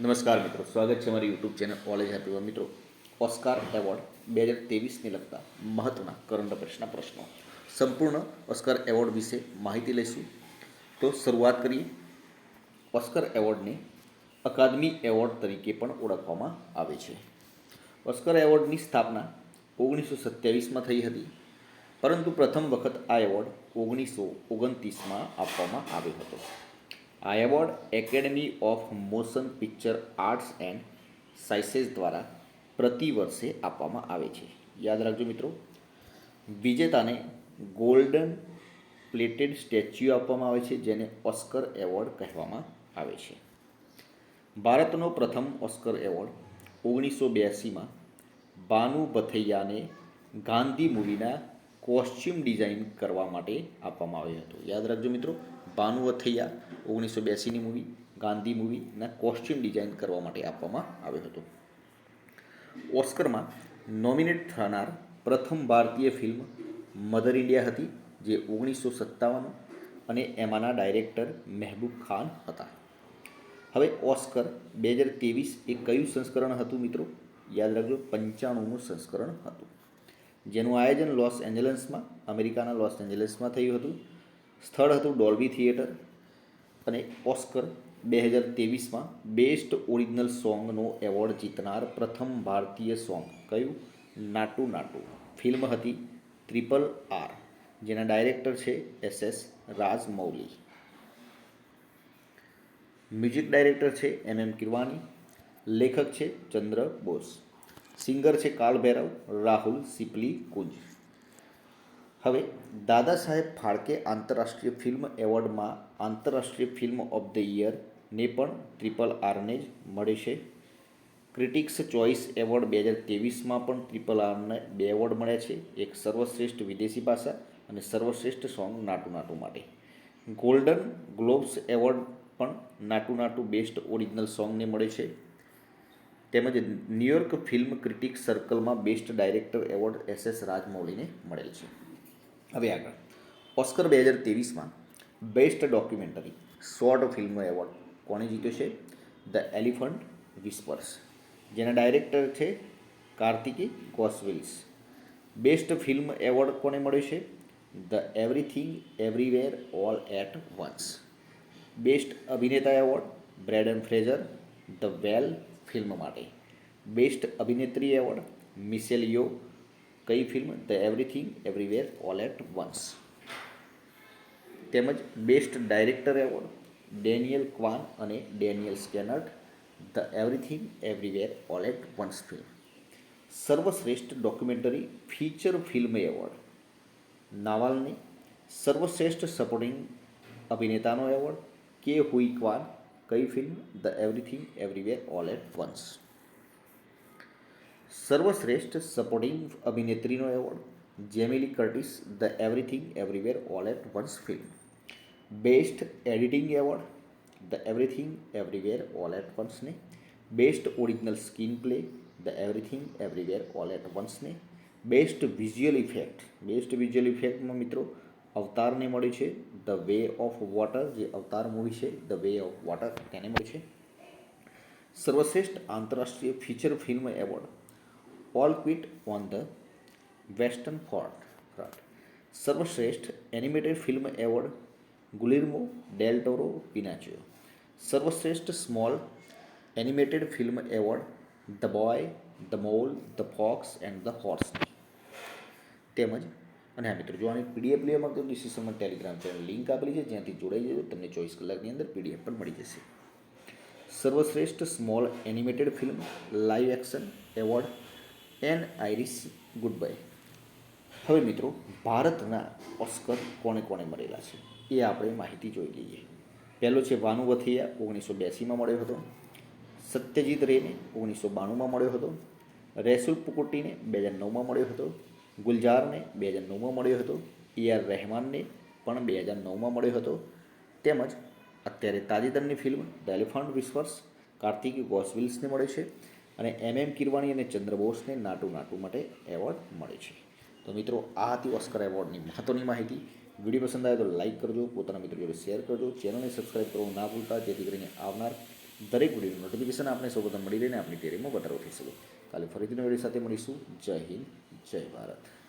નમસ્કાર મિત્રો, સ્વાગત છે મારી યુટ્યુબ ચેનલ કોલેજ હેપીમાં મિત્રો ઓસ્કાર એવોર્ડ બે હજાર તેવીસને લગતા મહત્ત્વના કરંટ અફેર્સના પ્રશ્નો. સંપૂર્ણ ઓસ્કાર એવોર્ડ વિશે માહિતી લઈશું. તો શરૂઆત કરીએ. ઓસ્કર એવોર્ડને અકાદમી એવોર્ડ તરીકે પણ ઓળખવામાં આવે છે. ઓસ્કર એવોર્ડની સ્થાપના ઓગણીસો સત્યાવીસમાં થઈ હતી. પરંતુ પ્રથમ વખત આ એવોર્ડ ઓગણીસો ઓગણત્રીસમાં આપવામાં આવ્યો હતો. આ award academy of motion picture arts and sciences દ્વારા પ્રતિ વર્ષે આપવામાં આવે છે. યાદ રાખજો મિત્રો. વિજેતાને ગોલ્ડન પ્લેટેડ સ્ટેચ્યુ આપવામાં આવે છે, જેને ઓસ્કર એવોર્ડ કહેવામાં આવે છે. ભારતનો પ્રથમ ઓસ્કર એવોર્ડ ઓગણીસો બ્યાસીમાં બાનુ બથૈયાને ગાંધી મૂવીના કોસ્ચ્યુમ ડિઝાઇન કરવા માટે આપવામાં આવ્યો હતો. યાદ રાખજો મિત્રો બાનુ વથૈયા ઓગણીસો બ્યાસીની મૂવી ગાંધી મૂવીના કોસ્ચ્યુમ ડિઝાઇન કરવા માટે આપવામાં આવ્યો હતો. ઓસ્કરમાં નોમિનેટ થનાર પ્રથમ ભારતીય ફિલ્મ મધર ઇન્ડિયા હતી, જે ઓગણીસો સત્તાવન અને એમાંના ડાયરેક્ટર મહેબૂબ ખાન હતા. હવે ઓસ્કર બે હજાર ત્રેવીસ એ કયું સંસ્કરણ હતું મિત્રો? યાદ રાખજો પંચાણુંનું સંસ્કરણ હતું. જેનું આયોજન લોસ એન્જલસમાં, અમેરિકાના લોસ એન્જલસમાં થયું હતું. સ્થળ હતું ડોલ્બી થિયેટર. અને ઓસ્કર બે હજાર ત્રેવીસમાં બેસ્ટ ઓરિજિનલ સોંગનો એવોર્ડ જીતનાર પ્રથમ ભારતીય સોંગ કયું? નાટુ નાટુ. ફિલ્મ હતી ટ્રિપલ આર. જેના ડાયરેક્ટર છે S S Rajamouli. Music director છે એમ એમ કિરવાની લેખક છે ચંદ્ર બોઝ. સિંગર છે કાલ ભૈરવ રાહુલ સિપલી કુંજ. હવે, દાદા સાહેબ ફાળકે આંતરરાષ્ટ્રીય ફિલ્મ એવોર્ડમાં આંતરરાષ્ટ્રીય ફિલ્મ ઓફ ધ યરને પણ ટ્રિપલ આરને જ મળે છે. ક્રિટિક્સ ચોઇસ એવોર્ડ બે હજાર ત્રેવીસમાં પણ ટ્રિપલ આરને બે એવોર્ડ મળ્યા છે. એક સર્વશ્રેષ્ઠ વિદેશી ભાષા અને સર્વશ્રેષ્ઠ સોંગ નાટુ નાટુ માટે. ગોલ્ડન ગ્લોબ્સ એવોર્ડ પણ નાટુ નાટુ બેસ્ટ ઓરિજિનલ સોંગને મળે છે. તેમજ ન્યુયોર્ક ફિલ્મ ક્રિટિક્સ સર્કલમાં best director award S S રાજમૌલીને મળેલ છે. હવે આગળ. ઓસ્કર બે હજાર ત્રેવીસમાં બેસ્ટ ડોક્યુમેન્ટરી શોર્ટ ફિલ્મનો એવોર્ડ કોણે જીત્યો છે? The elephant whisperers. જેના ડાયરેક્ટર છે Kartiki Gonsalves. Best film award કોને મળ્યો છે? The everything everywhere all at once. Best અભિનેતા award Brendan Fraser, the whale film માટે. બેસ્ટ અભિનેત્રી એવોર્ડ મિસેલ યો કઈ film the everything everywhere all at once તેમજ best director award Daniel Kwan અને Daniel Scheinert the everything everywhere all at once film સર્વશ્રેષ્ઠ documentary feature film award નાવાલને સર્વશ્રેષ્ઠ supporting અભિનેતાનો award Ke Huy Quan, કઈ film the everything everywhere all at once સર્વશ્રેષ્ઠ supporting અભિનેત્રીનો award Jamie Lee Curtis the everything everywhere all at once film best editing award the everything everywhere all at વન્સને best original screen play the everything everywhere all at વન્સને best visual effect best visual ઇફેક્ટમાં મિત્રો, અવતારને મળ્યું છે the way of water જે અવતાર movie છે the way of water તેને મળ્યું છે. સર્વશ્રેષ્ઠ આંતરરાષ્ટ્રીય feature film award all quiet on the western fort front સર્વશ્રેષ્ઠ animated film award Guillermo del Toro Pinocchio સર્વશ્રેષ્ઠ small animated film award the boy the mole the fox and the horse તેમજ, અને હા મિત્રો, જો આની પીડીએફ લેવા માંગતો ડિસ્ક્રિપ્શનમાં ટેલિગ્રામ ચેનલ લિંક આપેલી છે, જ્યાંથી જોડાઈ જજો, તમને ચોવીસ કલાકની અંદર પીડીએફ પણ મળી જશે. સર્વશ્રેષ્ઠ small animated film live action award an Irish goodbye હવે મિત્રો, ભારતના ઓસ્કર કોણે કોણે મળેલા છે? એ આપણે માહિતી જોઈ લઈએ. પહેલો છે ભાનુ વથિયા, ઓગણીસો બ્યાસીમાં મળ્યો હતો. સત્યજીત રેને, ઓગણીસો બાણુંમાં મળ્યો હતો. રેસુલ પુકુટીને બે હજાર નવમાં મળ્યો હતો. ગુલજારને, બે હજાર નવમાં મળ્યો હતો. એ આર રહેમાનને પણ બે હજાર નવમાં મળ્યો હતો. તેમજ અત્યારે તાજેતરની ફિલ્મ ધ વિશ્વર્સ, કાર્તિકી ગોસવિલ્સને મળે છે. અને એમ એમ કિરવાણી અને ચંદ્રબોસને નાટુ નાટુ માટે એવોર્ડ મળે છે. તો મિત્રો, આ હતી ઓસ્કર એવોર્ડની મહત્ત્વની માહિતી. વીડિયો પસંદ આવે તો લાઇક કરજો, પોતાના મિત્રો જોડે શેર કરજો. ચેનલને સબસ્ક્રાઈબ કરવું ના ભૂલતા, જેથી કરીને આવનાર દરેક વીડિયો નોટિફિકેશન આપણે સૌપ્રથમ મળી રહીને આપણી ટેરીમાં વધારો થઈ શકે. કાલે ફરીથી નવી સાથે મળીશું. જય હિન્દ, જય ભારત.